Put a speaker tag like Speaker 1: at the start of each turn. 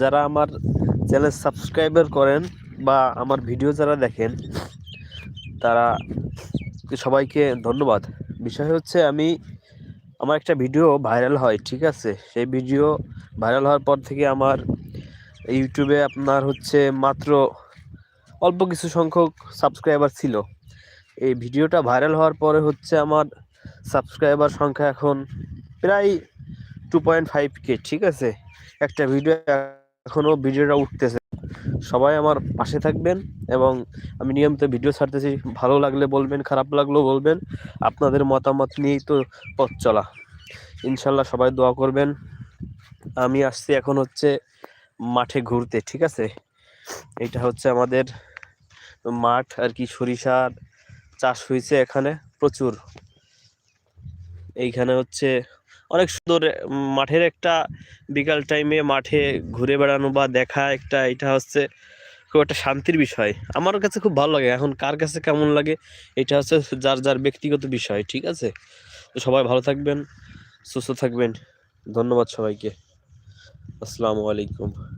Speaker 1: যারা আমার channel subscriber করেন বা আমার ভিডিও যারা দেখেন, তারা সবাইকে ধন্যবাদ। বিষয় হচ্ছে আমি, আমার একটা ভিডিও ভাইরাল হয়, ঠিক আছে? সেই ভিডিও ভাইরাল হওয়ার পর থেকে আমার ইউটিউবে আপনার হচ্ছে মাত্র অল্প কিছু সংখ্যক সাবস্ক্রাইবার ছিল। এই ভিডিওটা ভাইরাল হওয়ার পরে হচ্ছে আমার সাবস্ক্রাইবার সংখ্যা এখন প্রায় টু পয়েন্ট ফাইভ কে ঠিক আছে? একটা ভিডিও এখনও ভিডিওটা উঠতেছে। সবাই আমার পাশে থাকবেন এবং আমি নিয়মিত ভিডিও ছাড়তেছি। ভালো লাগলে বলবেন, খারাপ লাগলেও বলবেন। আপনাদের মতামত নিয়েই তো পথ চলা। ইনশাল্লাহ সবাই দোয়া করবেন। আমি আসছি এখন হচ্ছে মাঠে ঘুরতে, ঠিক আছে? এটা হচ্ছে আমাদের মাঠ আর কি, সরিষার চাষ হয়েছে এখানে প্রচুর। এইখানে হচ্ছে অনেক সুন্দর মাঠের একটা বিকাল টাইমে মাঠে ঘুরে বেড়ানো বা দেখা একটা, এটা হচ্ছে খুব একটা শান্তির বিষয়। আমার কাছে খুব ভালো লাগে। এখন কার কাছে কেমন লাগে, এটা হচ্ছে যার যার ব্যক্তিগত বিষয়, ঠিক আছে? তো সবাই ভালো থাকবেন, সুস্থ থাকবেন। ধন্যবাদ সবাইকে। আসসালামু আলাইকুম।